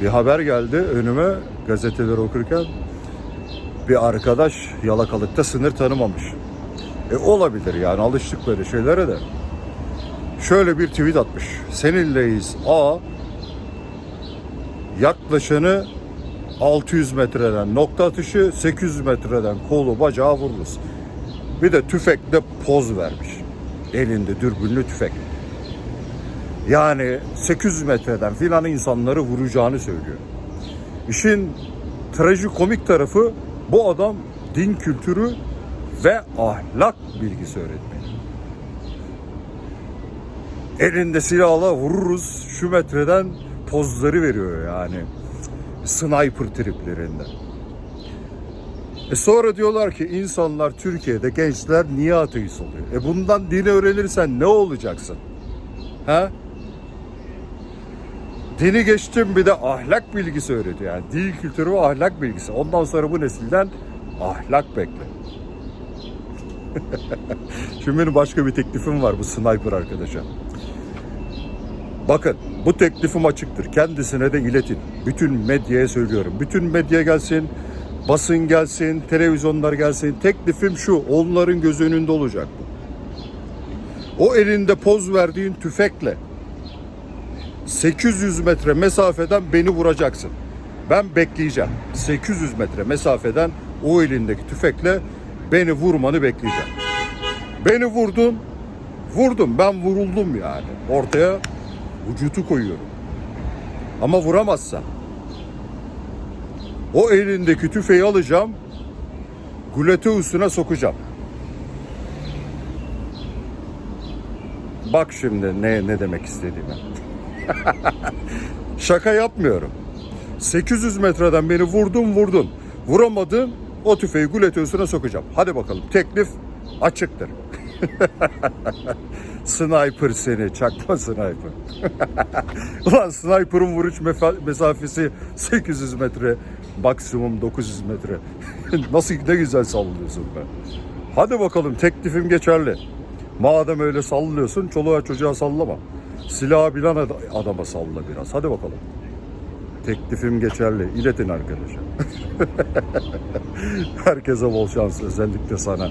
Bir haber geldi önüme gazeteleri okurken bir arkadaş yalakalıkta sınır tanımamış. E olabilir yani alıştık böyle şeylere de. Şöyle bir tweet atmış. Seninleyiz A yaklaşanı 600 metreden nokta atışı 800 metreden kolu bacağı vururuz. Bir de tüfekle poz vermiş. Elinde dürbünlü tüfek. Yani 800 metreden filan insanları vuracağını söylüyor. İşin trajikomik tarafı bu adam din kültürü ve ahlak bilgisi öğretmeni. Elinde silahla vururuz şu metreden pozları veriyor yani. Sniper triplerinde. E sonra diyorlar ki insanlar Türkiye'de gençler niye ateist oluyor? E bundan dini öğrenirsen ne olacaksın? Ha? Dini geçtim bir de ahlak bilgisi öğretiyor. Yani dil kültürü ve ahlak bilgisi. Ondan sonra bu nesilden ahlak bekle. Şimdi benim başka bir teklifim var bu sniper arkadaşa. Bakın bu teklifim açıktır. Kendisine de iletin. Bütün medyaya söylüyorum. Bütün medya gelsin, basın gelsin, televizyonlar gelsin. Teklifim şu, onların göz önünde olacak bu. O elinde poz verdiğin tüfekle 800 metre mesafeden beni vuracaksın. Ben bekleyeceğim. 800 metre mesafeden o elindeki tüfekle beni vurmanı bekleyeceğim. Beni vurdun, vurdum. Ben vuruldum yani. Ortaya vücutu koyuyorum. Ama vuramazsa o elindeki tüfeği alacağım, gluteusuna sokacağım. Bak şimdi ne ne demek istediğimi. Şaka yapmıyorum. 800 metreden beni vurdun vurdun. Vuramadın o tüfeği gluteusuna sokacağım. Hadi bakalım teklif açıktır. sniper seni, çakma sniper. Ulan sniper'ın vuruş mesafesi 800 metre, maksimum 900 metre. Nasıl ne güzel sallıyorsun be. Hadi bakalım teklifim geçerli. Madem öyle sallıyorsun çoluğa çocuğa sallama. Silahı bilen ad- adama salla biraz. Hadi bakalım. Teklifim geçerli. İletin arkadaşa. Herkese bol şans özellikle sana.